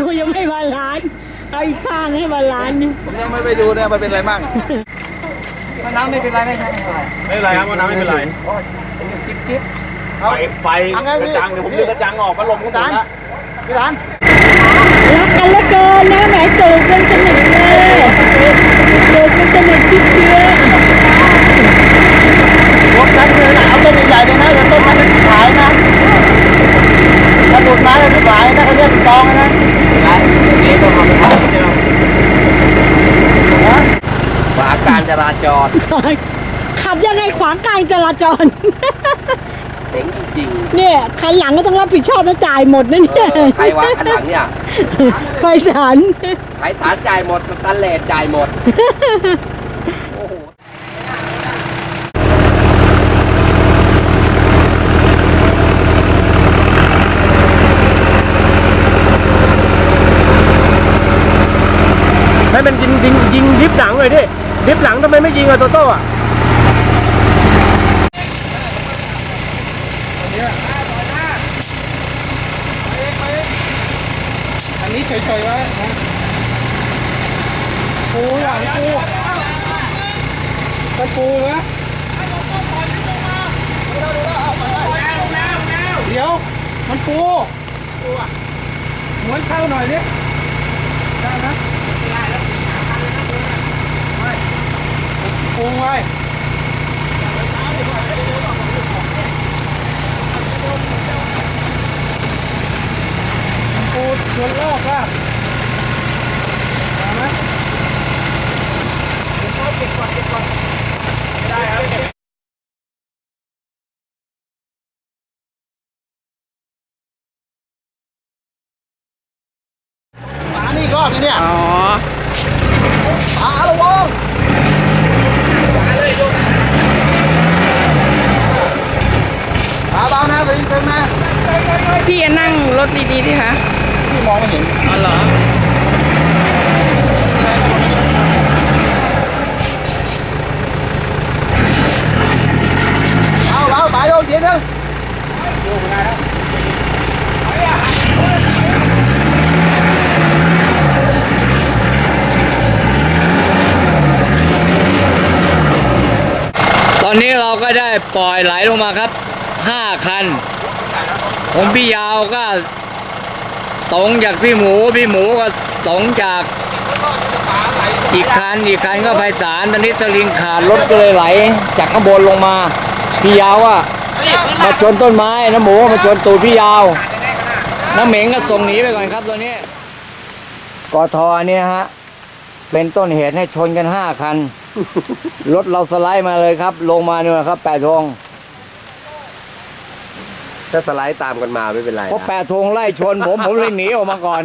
ดูยังไม่บาลานซ์เอาอีกข้างให้บาลานซ์ผมยังไม่ไปดูเนี่ยมันเป็นอะไรบ้างน้ำไม่เป็นไรไม่ใช่ไม่เป็นไรไม่เป็นไรครับว่าน้ำไม่เป็นไรจิ๊บจิ๊บไฟไฟกระจังเดี๋ยวผมดึงกระจังออกพัดลมก็ติดละพี่ร้านรักกันเหลือเกินนะแหมจูบกันสนิทเลยจูบกันสนิทชิดเชื้อรถนั้นเลยนะเอาต้นใหญ่ๆเลยนะเดี๋ยวต้นนั้นจะขายนะถ้าหลุดมาแล้วจะขายนะเขาเรียกเป็นกองนะ นี่ต้องเอาไปทำเดียวฝาการจราจรขับยังไงขวางกลางจราจรเจ๋งจริงเนี่ยคันหลังก็ต้องรับผิดชอบนะจ่ายหมดนะเนี่ยเออใครวะข้างหลังเนี่ยไฟสารใครฐานจ่ายหมดสแตันเลสจ่ายหมด โอ้โห ให้มันยิงยิงยิงดิฟหลังเลยดิดิฟ หลังทำไมไม่ยิงอะโตโต้อะอันนี้เฉยๆไว้นะปูหลังปูมันปูนะเดี๋ยว มันปูม้วนเข้าหน่อยดิไหม ปูไว้ปูดชวนโลกอะได้ไหม หมานี่ก็มีเนี่ย อ๋อหมาระวังหมาเบานะสลิงเติมนะ พี่จะนั่งรถดีๆดิคะ พี่มองไม่เห็น อ๋อเหรอ เอาเอาไปโยนเย็นนึง ตอนนี้เราก็ได้ปล่อยไหลลงมาครับห้าคัน ผมพี่ยาวก็ตรงจากพี่หมูพี่หมูก็ตรงจากอีกคันอีกคันก็ไพศาลตอนนี้สลิงขาดรถก็เลยไหล จากข้างบนลงมาพี่ยาวอะมาชนต้นไม้น้ำหมูมาชนตูดพี่ยาว น้ำเหม็งก็ส่งหนีไปก่อนครับตัวนี้กทเนี่ยฮะ เป็นต้นเหตุให้ชนกันห้าคัน รถเราสไลด์มาเลยครับ ลงมาเนี่ยครับแปดธง ถ้าสไลด์ตามกันมาไม่เป็นไรเพราะนะแปดธงไล่ชนผม ผมเลยหนีออกมาก่อน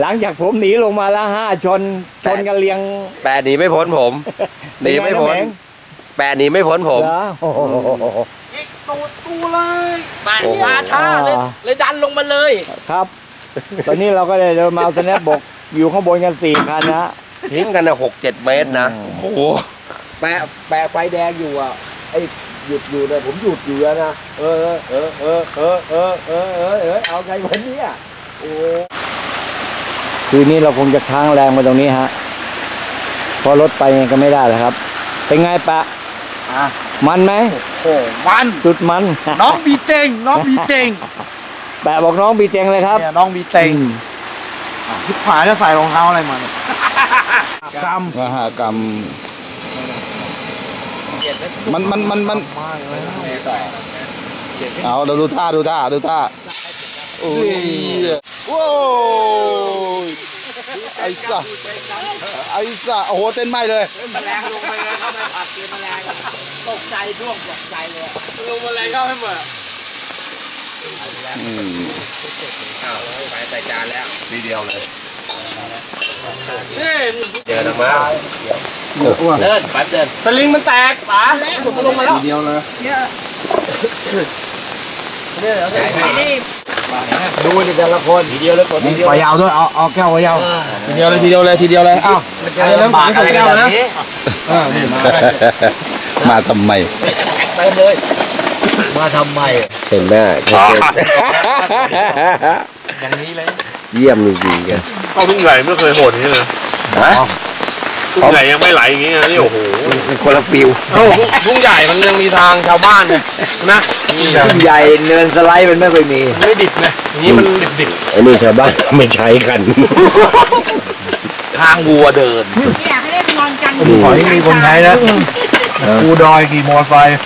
หลังจากผมหนีลงมาแล้วห้าชน ชนกันเรียงแปดหนีไม่พ้นผมหนีไม่พ้นเป็งแปดหนีไม่พ้นผม เหรอโอ้โหมามาช้าเลยเลยดันลงมาเลย ครับ ตอนนี้เราก็เลยเดินมาเอาสแนปบกอยู่ข้างบนกันสี่คันนะ ทิ้งกันนะหกเจ็ดเมตรนะ อืม โอ้โห แปะแปะไฟแดงอยู่อะไอ้ หยุดอยู่เนี่ยผมหยุดอยู่แล้วนะเออเออเออเออเออเออเออเออเอาไงวันนี้อะโอ้คืนนี้เราคงจะค้างแรงมาตรงนี้ฮะเพอรถไปยังไงก็ไม่ได้แล้วครับ เป็นไงปะอะมันไหมโอ้มันสุดมัน น้องบีเต็งน้องบีเต็งแปะบอกน้องบีเจงเลยครับเนี่ยน้องบีเต็งทิพายแล้วใส่รองเท้าอะไรมาเนี่ยกำมหากรรม มันมันมันมันเอาเราดูท่าดูท่าดูท่าโอ้ยโว้ยไอ้สัสไอ้สัสโอ้โหเต้นไหมเลยแมลงลงไปเลยเข้าไปผัดกินแมลงตกใจร่วงตกใจเลยลงแมลงเข้าให้หมดอืมไปใส่จานแล้วทีเดียวเลย นี่เจอนะมาเดินปัดเดินสลิงมันแตกป๋าลงมาแล้วเดียวเลยดูดิแต่ละคนทีเดียวเลยคนทีเดียวปยาวด้วยเอาเอาแก้วปยาวทีเดียวเลยทีเดียวเลยทีเดียวเลยอ้าวจะลำบากอะไรกันนี้มาทำไมเติมเลยมาทำไมเห็นไหมอย่างนี้เลย เยี่ยมจริงๆแก เข้าทุ่งใหญ่ไม่เคยโหดอย่างนี้เลยฮะทุ่งใหญ่ยังไม่ไหลอย่างนี้นะนี่โอ้โหคนละฟิวเอ้าทุ่งใหญ่มันยังมีทางชาวบ้านเนี่ยนะทุ่งใหญ่เนินสไลด์มันไม่ค่อยมีไม่ดิบไงอย่างนี้มันดิบดิบไอ้นี่ชาวบ้านไม่ใช้กัน ทางวัวเดินอยากให้ได้นอนกันขอให้มีคนใช้นะกูดอยขี่มอไซค์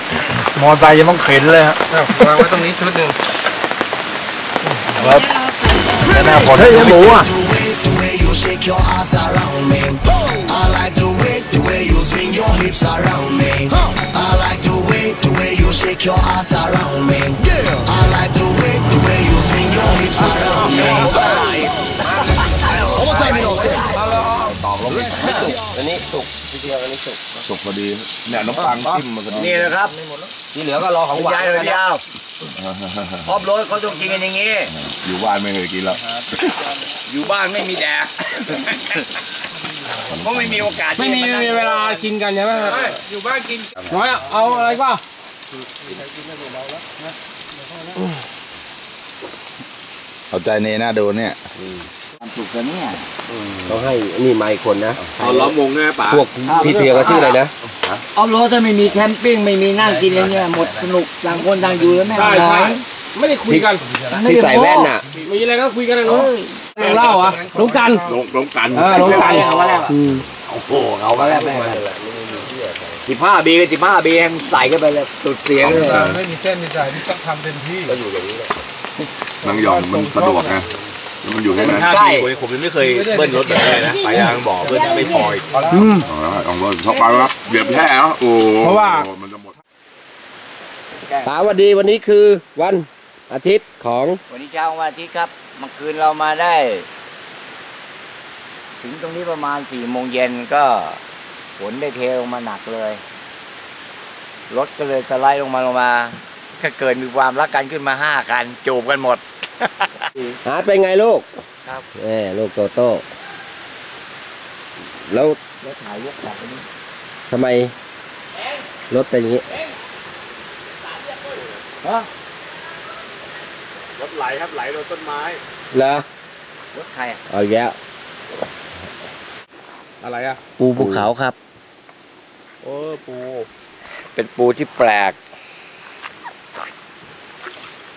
มอไซค์ยังต้องเข็นเลยฮะวางไว้ตรงนี้ชุดหนึ่งแต่หน้าฝนเฮ้ยหมูอะ The way you shake your ass around me. I like the way, the way you swing your hips around me. I like the way, the way you shake your ass around me. I like the way, the way you swing your hips around me. One more time, you know, say. อันนี้สุกพี่เทียอันนี้สุกสุกพอดีเนี่ยน้ำปังจิ้มมาพอดีนี่นะครับที่เหลือก็รอของหวานยายเลยพี่ยาวพอบรถเขาต้องกินกันอย่างนี้อยู่บ้านไม่เคยกินแล้วอยู่บ้านไม่มีแดกก็ไม่มีโอกาสไม่มีที่จะาไม่นั่งมีเวลากินกันใช่ไหมครับอยู่บ้านกินน้อยเอาอะไรก็เอาใจเนน่าดูเนี่ย สุกกันเนี่ยต้องให้นี่ไมค์คนนะ เอาล้อมวงเนี่ยป่าพวกพี่เทียก็ชื่ออะไรนะออฟโรดถ้าไม่มีแคมปิ้งไม่มีนั่งกินอะไรเงี้ยหมดสนุกต่างคนต่างอยู่แล้วแม่งใช่น้อใช่ยไม่ได้คุยกันที่ใส่แว่นน่ะ มีอะไรก็คุยกันนะเนาะเล่าอะลุงกันลงลงกันเออลุงกันเอาไว้แล้วโอ้โหเอาไว้แล้วแม่งสิบห้าบีกับสิบห้าบีให้มันใส่กันไปเลยสุดเสียงเลยไม่มีเส้นมีสายนี่ต้องทำเต็มที่นางหยองมันสะดวกไงแล้ว มันอยู่แค่นั้นใช่ผมยังไม่เคยเบิ้ลรถแบบนี้นะไปทางบ่อเบิ้ลไม่พออีกเอาละลองรถเข้าไปแล้วเหยียบแค่แล้วโอ้เพราะว่ามันจะหมดสวัสดีวันนี้คือวันอาทิตย์ของวันนี้เช้าของวันอาทิตย์ครับเมื่อคืนเรามาได้ ถึงตรงนี้ประมาณสี่โมงเย็นก็ฝนได้เทลงมาหนักเลยรถก็เลยสไลด์ลงมาลงมา ก็เกิดมีความรักกันขึ้นมาห้าคันจูบกันหมด หาเป็นไงลูกครับแหมลูกโตโต้แล้วรถถ่ายยกกลับไปนี่ทำไมรถเป็นอย่างนี้ฮะรถไหลครับไหลโดนต้นไม้เหรอรถใครอะเอาอีกแล้วอะไรอะปูภูเขาครับ โอ้ปู เป็นปูที่แปลก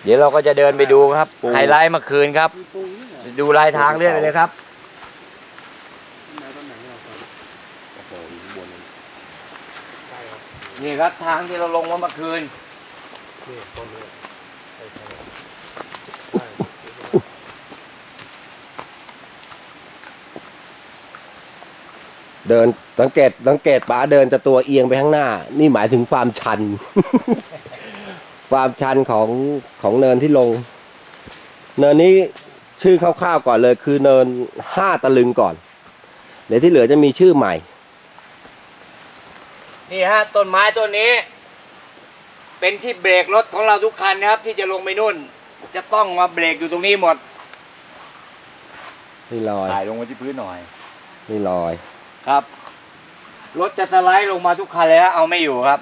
เดี๋ยวเราก็จะเดินไปดูครับ ไฮไลท์เมื่อคืนครับ ดูลายทางเรื่อยไปเลยครับนี่ครับทางที่เราลงมาเมื่อคืนเดินสังเกตสังเกตป๋าเดินจะตัวเอียงไปข้างหน้า นี่หมายถึงความชัน ความชันของของเนินที่ลง เนินนี้ชื่อคร่าวๆก่อนเลย คือเนินห้าตะลึงก่อน เดี๋ยวที่เหลือจะมีชื่อใหม่ นี่ฮะต้นไม้ต้นนี้ เป็นที่เบรกรถของเราทุกคันนะครับ ที่จะลงไปนู่น จะต้องมาเบรกอยู่ตรงนี้หมดนี่ลอยถ่ายลงมาที่พื้นหน่อยนี่ลอย ครับรถจะสไลด์ลงมาทุกคันเลยฮะเอาไม่อยู่ครับ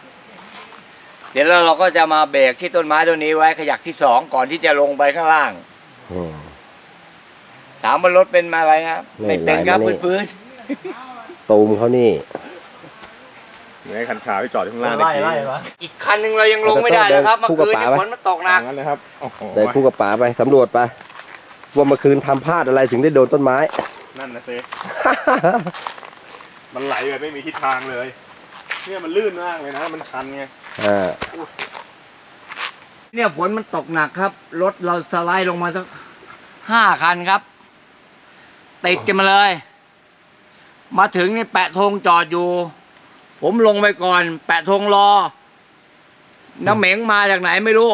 เดี๋ยวเราเราก็จะมาเบรกที่ต้นไม้ต้นนี้ไว้ขยักที่สองก่อนที่จะลงไปข้างล่างอืม ถามว่ารถเป็นมาอะไรครับไม่ไม่เป็นครับไหลมานี่พื้นตูมเขานี่ อยู่ในคันขาวที่จอดอยู่ข้างล่างตะกี้ๆอีกคันหนึ่งเรายังลงไม่ได้นะครับเมื่อคืนนี้ฝนมันตกหนัก งั้นเลยครับโอ้โหเดินคู่กับป๋าไปสำรวจไปว่าเมื่อคืนทำพลาดอะไรถึงได้โดนต้นไม้ นั่นนะสิมันไหลแบบไม่มีทิศทางเลย เนี่ยมันลื่นมากเลยนะ มันชันไง อ่าเนี่ยฝนมันตกหนักครับ รถเราสไลด์ลงมาสักห้าคันครับติดกันมาเลย มาถึงนี่แปะธงจอดอยู่ ผมลงไปก่อน แปะธงรอ น้ำเหม็งมาจากไหนไม่รู้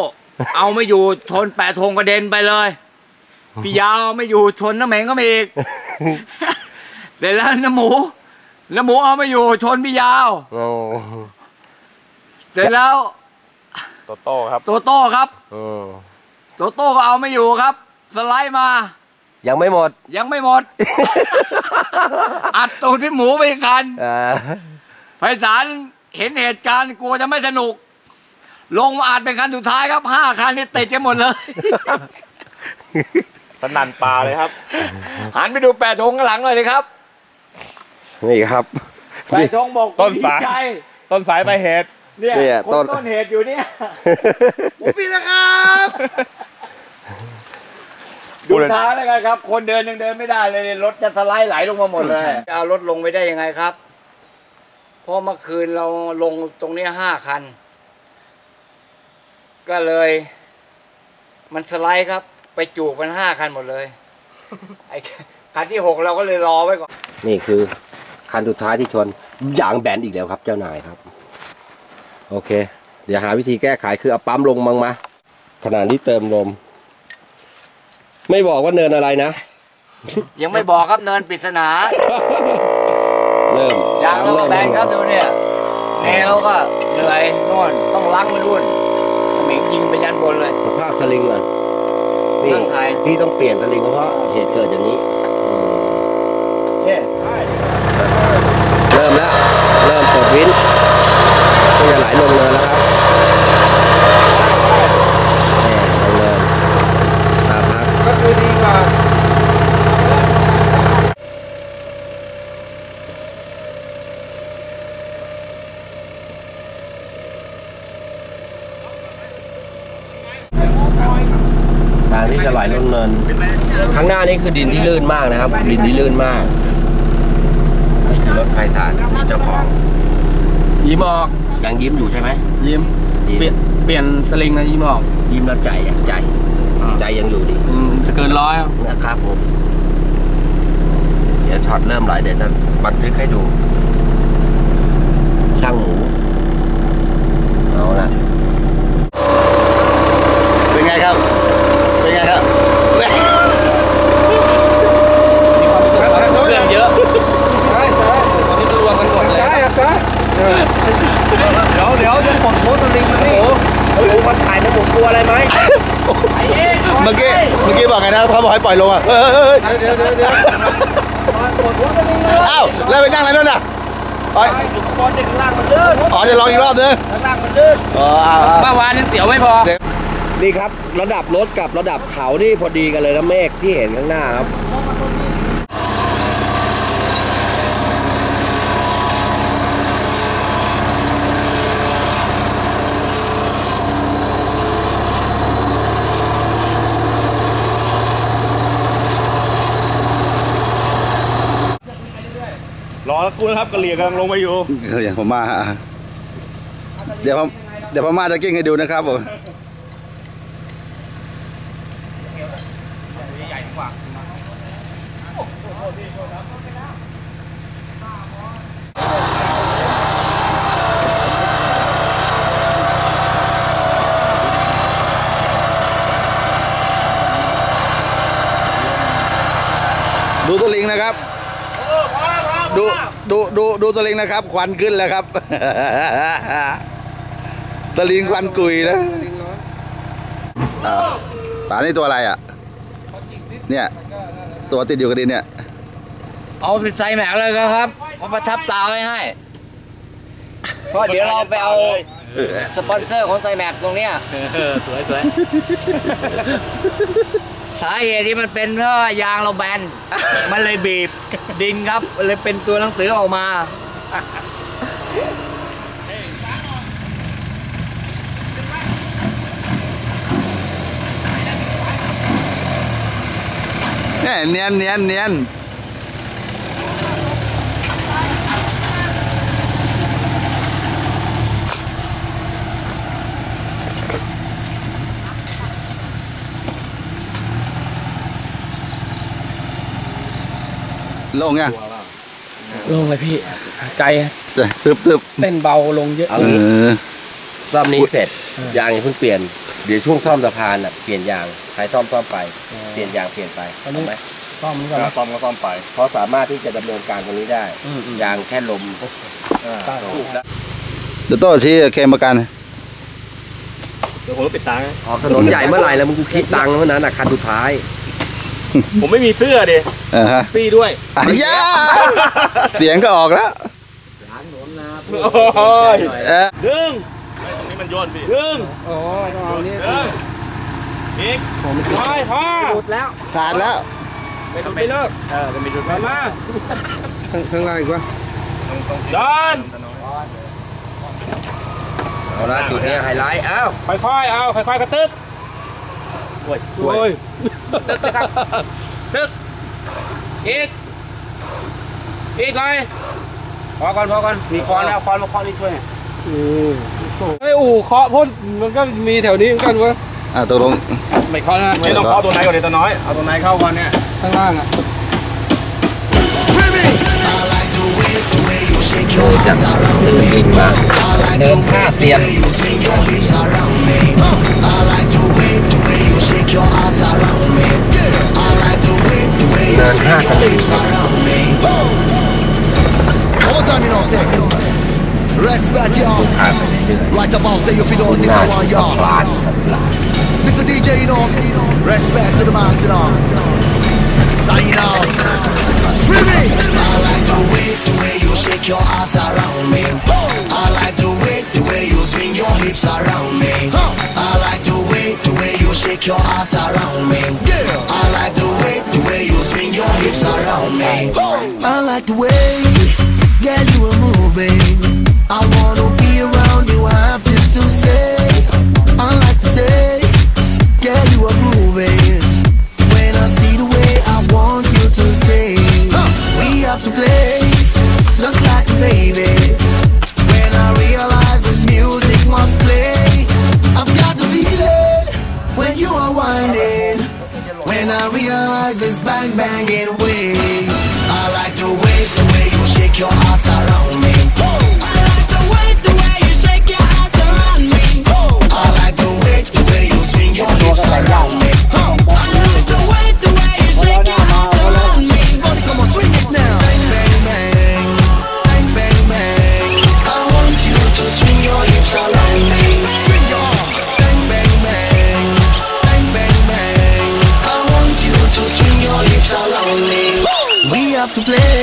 เอาไม่อยู่ชนแปะธงกระเด็นไปเลย พี่ยาวไม่อยู่ชนน้ำเหม็งก็มาอีกเดี๋ยวแล้วน้ำหมู น้ำหมูเอาไม่อยู่ชนพี่ยาวโอ้ เสร็จแล้วโตโต้ครับ โตโต้ครับอืมโตโต้ก็เอาไม่อยู่ครับ สไลด์มา ยังไม่หมด ยังไม่หมด อัดตูดพี่หมูไปอีกคันอ่าไพศาลเห็นเหตุการณ์กลัวจะไม่สนุก ลงมาอัดเป็นคันสุดท้ายครับห้าคันนี่ติดกันหมดเลยสนั่นปลาเลยครับ หันไปดูแปดธงข้างหลังเลยนะครับ นี่ครับ แปดธงบอกต้นสายดีใจต้นสายไปลายเหตุ เนี่ยเนี่ยคนต้น ต้นเหตุอยู่เนี่ย ผมพี่นะครับดูเท้าแล้วกันครับ คนเดินยังเดินไม่ได้เลยรถจะสไลด์ไหลลงมาหมดเลยจะเอารถลงไปได้ยังไงครับ เพราะเมื่อคืนเราลงตรงเนี้ยห้าคัน ก็เลย มันสไลด์ครับ ไปจูบมันห้าคันหมดเลย ไอ้คันที่หกเราก็เลยรอไว้ก่อน นี่คือคันสุดท้ายที่ชนยางแบนอีกแล้วครับ เจ้านายครับ โอเค เดี๋ยวหาวิธีแก้ไขคือเอาปั๊มลงมั้งมาขณะที่เติมลม ไม่บอกว่าเนินอะไรนะ ยังไม่บอกครับเนินปริศนาเริ่มยางเราก็แบนครับดูเนี่ย แนวก็เหนื่อยโน่นต้องล้างมันรุ่นเหม็งยิงไปยันบนเลยสภาพสลิงก่อนนี่ข้างใครที่ต้องเปลี่ยนสลิงก็เพราะเหตุเกิดอย่างนี้อืมเนี่ยเริ่มแล้ว เริ่มปลดวินก็ จะไหลลงเนินแล้วครับแหม่ลงเนินตาพักก็คือดีกว่าทางที่จะไหลลงเนิน ข้างหน้านี่คือดินที่ลื่นมากนะครับ ดินที่ลื่นมากนี่คือรถไฟฐานนี่เจ้าของยิ้มออก ยังยิ้มอยู่ใช่ไหมยิ้มยิ้มเปลี่ยนเปลี่ยนสลิงนะยิ้มออกยิ้มแล้วใจอะใจ ใจยังอยู่ดีอืมจะเกินร้อยนะครับผมเดี๋ยวช็อตเริ่มไหลเดี๋ยวจะบันทึกให้ดู ช่างหมู เอาละ เป็นไงครับ เป็นไงครับ เครื่องเยอะตอนนี้รวมกันหมดเลย เดี๋ยวเดี๋ยวจะปลดโพสต์สลิงมานี่ โอ้โหมาถ่ายนะผมกลัวอะไรไหม เมื่อกี้ เมื่อกี้บอกไงนะเขาบอกให้ ปล่อยลงอะเฮ้ยเฮ้ยเดี๋ยวเดี๋ยวเดี๋ยวอ้าวแล้วไปนั่งอะไรนู่นน่ะไปอยู่ข้างบนเด็กข้างล่างมันลื่นอ๋อจะลองอีกรอบนึงข้างล่างมันลื่นอ๋ออ้าวอ้าวเมื่อวานยังเสียวไม่พอนี่ครับ ระดับรถกับระดับเขานี่พอดีกันเลยนะเมฆที่เห็นข้างหน้าครับ รอสักครู่นะครับกะเหลี่ยงกำลังลงมาอยู่เดี๋ยวผมมาเดี๋ยวเดี๋ยวพม่าจะกิ้งให้ดูนะครับผมดูตัวลิงนะครับ ดู ดูดูดูตะลิงนะครับ ควันขึ้นแล้วครับ ตะลิงควันกุยนะอ่าป่านี่ตัวอะไรอะ เนี่ย ตัวติดอยู่กับดินเนี่ย เอาไปใส่แม็กเลยครับเขาประทับตาไว้ให้เพราะเดี๋ยวเราไปเอาสปอนเซอร์ของไซแม็กตรงเนี้ยสวยสวย สาเหตุที่มันเป็นเพราะว่ายางเราแบน มันเลยบีบดินครับเลยเป็นตัวหนังสือออกมา เนี่ยเนียนเนียนเนียน ลงยังลงเลยพี่ ใจจะตึบตึบเต้นเบาลงเยอะเอาเองี้อซ่อมนี้เสร็จยางอย่าเพิ่งเปลี่ยนเดี๋ยวช่วงซ่อมสะพานอะเปลี่ยนยางใครซ่อมซ่อมไปเปลี่ยนยางเปลี่ยนไปอันนี้ถูกไหมซ่อมนี่ก่อนนะซ่อมก็ซ่อมไป เพราะสามารถที่จะดำเนินการตรงนี้ได้อืมอืมยางแค่ลมเดี๋ยวโต้ชี้เคลมประกันเดี๋ยวผมต้องปิดตาให้ออกถนนใหญ่เมื่อไหร่แล้วมึงกูคิดตังค์เมื่อนั้นอะคันสุดท้าย ผมไม่มีเสื้อดิเออฮะซี่ด้วยอะย่าเสียงก็ออกแล้วโอ้ยเออดึงตรงนี้มันโยนพี่ดึงอ๋อต้องเอานี่ดึงอีกน้อยพอขาดแล้วไม่เลิกเออไม่หยุดมามาข้างล่างอีกวะจอนเอาละจุดนี้ไฮไลท์ เอ้าค่อยๆ เอาค่อยๆกระตึกโอ้ย โอ้ยตึกครับตึกอีกอีกหน่อยพอก่อนพอก่อนมีคอนแล้วคอนมาคอนนี่ช่วยไอ้อู่เคาะพ่นมันก็มีแถวนี้เหมือนกันวะอ่าตกลงไม่เคาะนะไม่ต้องเข้าตัวไหนก่อนเดี๋ยวตัวน้อยเอาตัวไหนเข้าก่อนเนี่ยข้างล่างอะ Free me. I like the way, the way you shake your ass around เดิน me. ยิงมา I like เดิ the นห้า way, เซียน your arms around me. I like the way, the way you swing your lips around me. One more time, you know Say, Respect, y'all. Right about, say you feel all this one, y'all. Mr. DJ, you know, respect to the man, you know. Sign out. Free me! I like the way, the way you shake your ass around me. I like the way, the way you swing your hips around me. I like the way, the way you shake your ass around me. I like the way, the way you swing your hips around me. I like the way, girl, you are moving. can't. Have to play.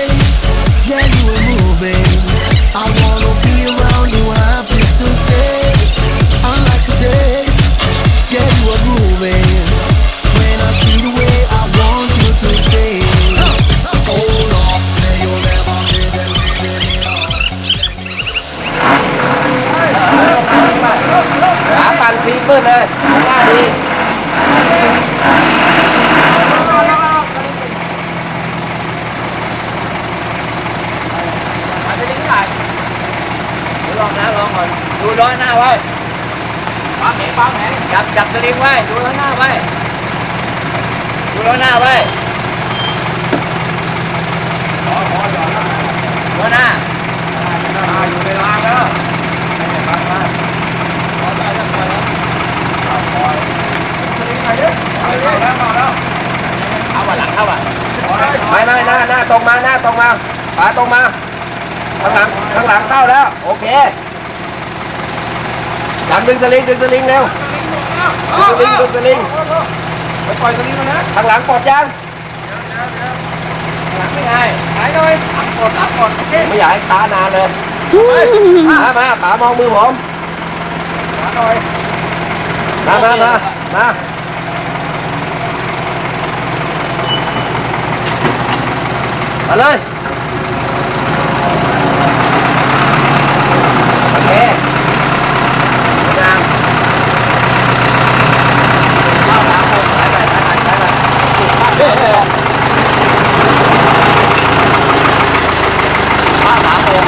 างหลังเข้าแล้ว โอเคจับดึงสลิงดึงสลิงเร็วดึงสลิงดึงสลิงไปปล่อยตัวนี้มานะข้างหลังปลดยังหลังไม่ไงหายเลยหลังกดหลังกดโอเคไม่อยากให้ตานานเลยมามาป๋ามองมือผมมามามามามาเลยโอเคงาม เข้าหลังผมสายไปสายไปสายไปเข้าหลังผม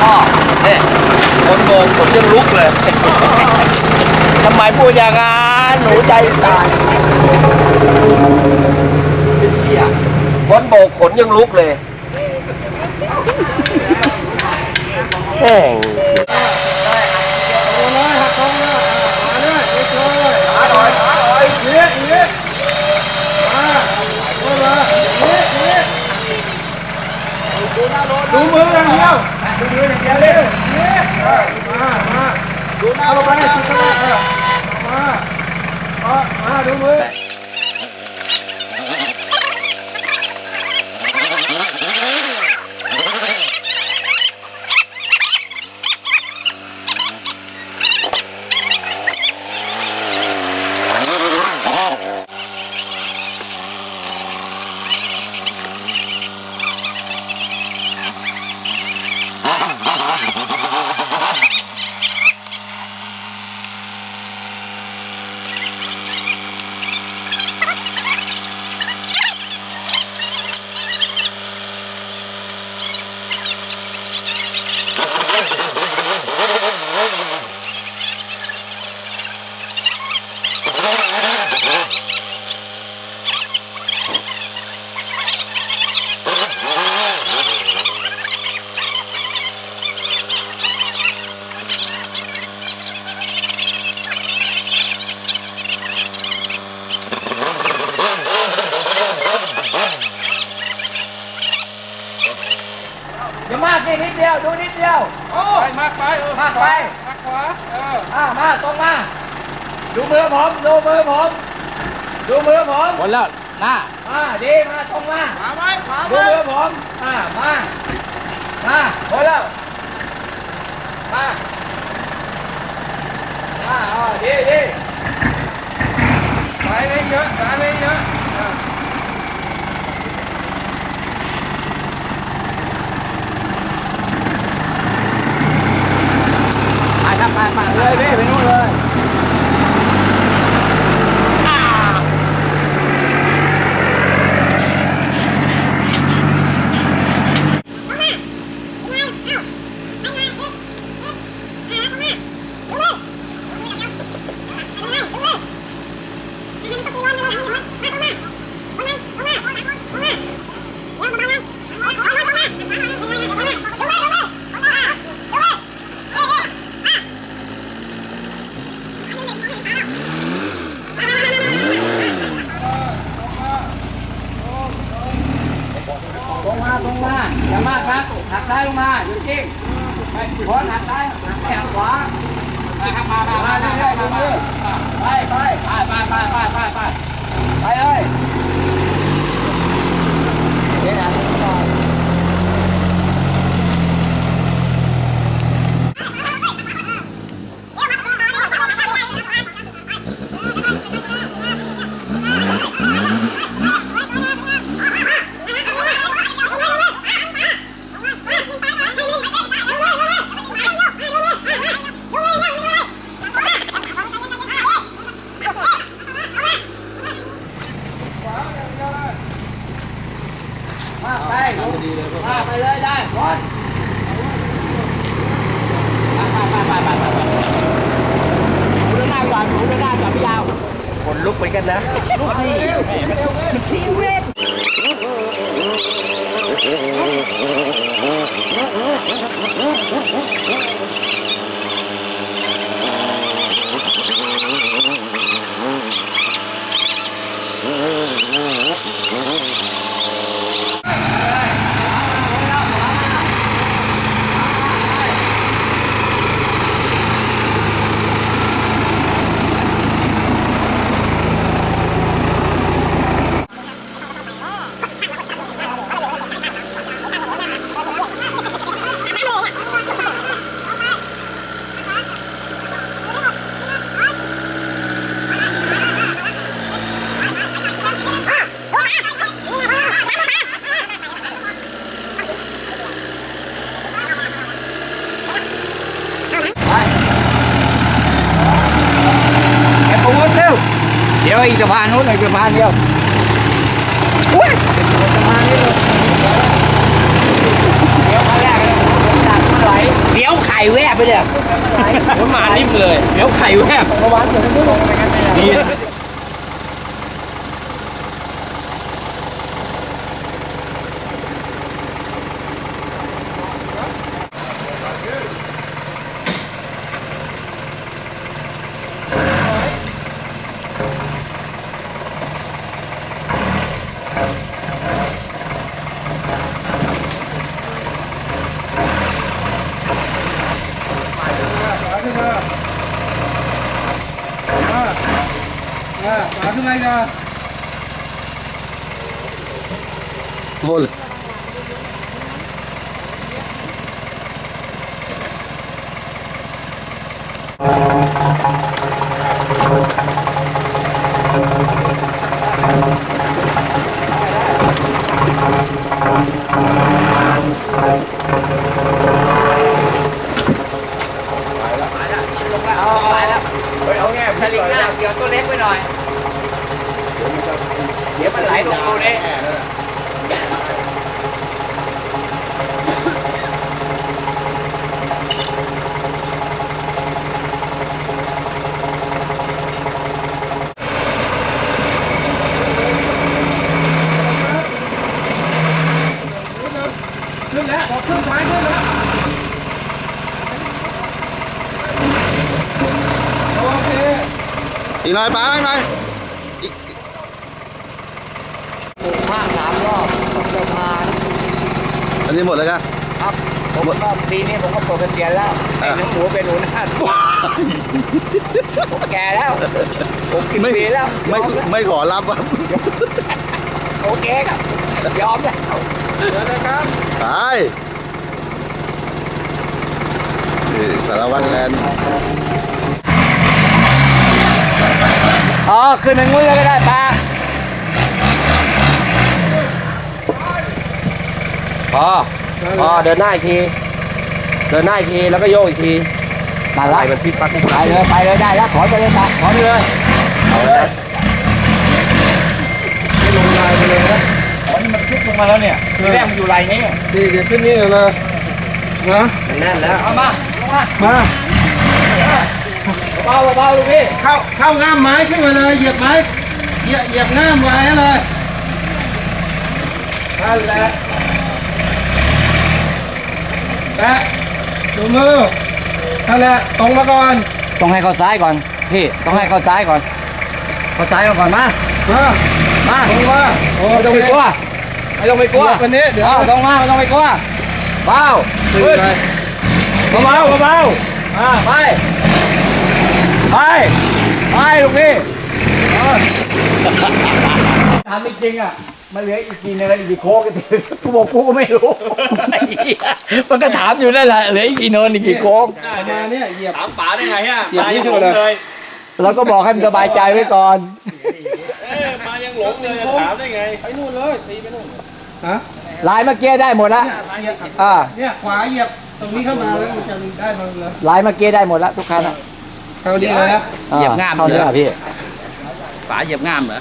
พ่อเนี่ยคน โกงผมยังลุกเลยทำไมพูดอย่างนั้นหนูใจตายคนโบกขนยังลุกเลยแห้งดูมืออย่างเดียวดูมืออย่างเดียวเลย ดูหน้าลงไปให้สุดเลยมา มา มา ดูมือ leave them. แค่นิดเดี ยวดูนิดเดียวไปมากไปเออมากไปมากขวาเอออ่ามาตรงมา ดูมือผมดูมือผมดูมือผมหมดแล้วหน้าอ่าดีมาตรงมาขวาไว้ขวาดูไว้มือผมอ่ามามาหมดแล้วมามาอ๋อดีดีซ้ายไม่เยอะซ้ายไม่เยอะเออ ไปไปเลยพี่ไปนู่นเลย dah เดียวอุ้ยสะพานนี้เลยเดี๋ยวขั้นแรกเลยจากมันไหลเดี๋ยวไข่แวบไปเลยไหลผมมานิ่มเลยเดี๋ยวไข่แวบเมื่อวานเดี๋ยวมันลง Oh बोल। หน่อยป้าหน่อยปลูกข้างสามรอบสะพานอันนี้หมดแล้วกันครับ ผมก็ปีนี้ผมก็ปลดเกษียณแล้วไอ้หนูหมูเป็นหนูหน้าผมแก่แล้ว ผมกินปีแล้ว ไม่ไม่ขอรับครับโอเคครับ ยอมแล้วไปนี่สารวัตรแลนด์ อ๋อขึ้นทางนู้นเลยก็ได้ปลาพอพอเดินหน้าอีกที เดินหน้าอีกทีแล้วก็โยกอีกทีมาไปละมันพิษปักไปเลยไปเลยได้แล้วขอไปเลยปลาขอไปเลยเอาเลยนะไม่ลงลายไปเลยนะอ๋อนี่มันขึ้นลงมาแล้วเนี่ยทีแรกมันอยู่ไรนี้ดีเดี๋ยวขึ้นนี่เลยนะมันแน่นแล้วเอามาลงมามา เบาๆเบาๆลูกพี่ เข้าเข้าง่ามไม้ขึ้นมาเลย เหยียบไม้ เหยียบเหยียบง่ามไว้เลยนั่นแหละแปะดูมือนั่นแหละตรงมาก่อน ต้องให้เข้าซ้ายก่อน พี่ ต้องให้เข้าซ้ายก่อน เข้าซ้ายมาก่อนมา มามาตรงมาโอ้ไม่ต้องไปกลัวไม่ต้องไปกลัววันนี้เดี๋ยวเอาตรงมาไม่ต้องไปกลัวเบาขึ้นขึ้นไปเบาๆเบาๆอ่าไป ไป ไปลูกพี่เออถามจริงๆอะ มันเหลืออีกกี่เนินอีกกี่โค้งกันกูบอกกูก็ไม่รู้ไอ้เหี้ยมันก็ถามอยู่นั่นแหละเหลืออีกกี่เนินอีกกี่โค้งมาเนี่ยเหยียบ ถามป๋าได้ไงฮะเหยียบนี่ขึ้นมาเลยเราก็บอกให้มันสบายใจไว้ก่อน เอ้ยมายังหลงเลยถามได้ไงฮะลายเมื่อกี้ได้หมดละอ่าเนี่ยขวาเหยียบตรงนี้เข้ามาแล้วมันจะได้มาเลยลายเมื่อกี้ได้หมดละทุกคันอะ เข้าดีเลยนะเหยียบง่ามเท่านี้อะพี่ป๋าเหยียบง่ามเหรอ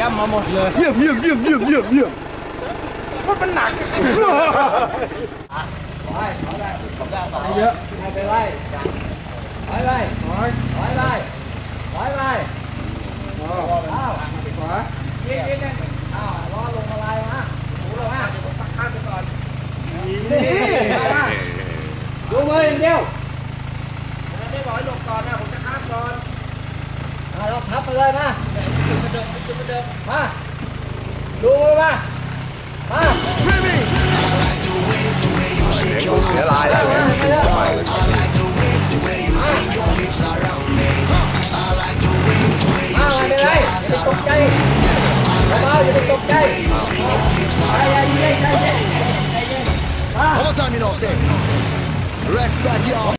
ย่ำมาหมดเลยเยี่ยมเยี่ยมเยี่ยมเยี่ยมเยี่ยมเยี่ยมเยอะไม่เป็นไรถอยไปถอยไปถอยไปอ้าวขวายิงยิงอ้าวล้อลงมาลายมาหมูลงมาข้ามไปก่อนนี่มาดูมืออย่างเดียวไม่บอกให้ลงก่อนนะผมจะข้ามก่อนเราทับไปเลยมามาดูมือมามาเสียลายแล้วมา ไม่เป็นไรอย่าตกใจเบาๆอย่าไปตกใจใจเย็นใจเย็น One more time, you know, say. Respect your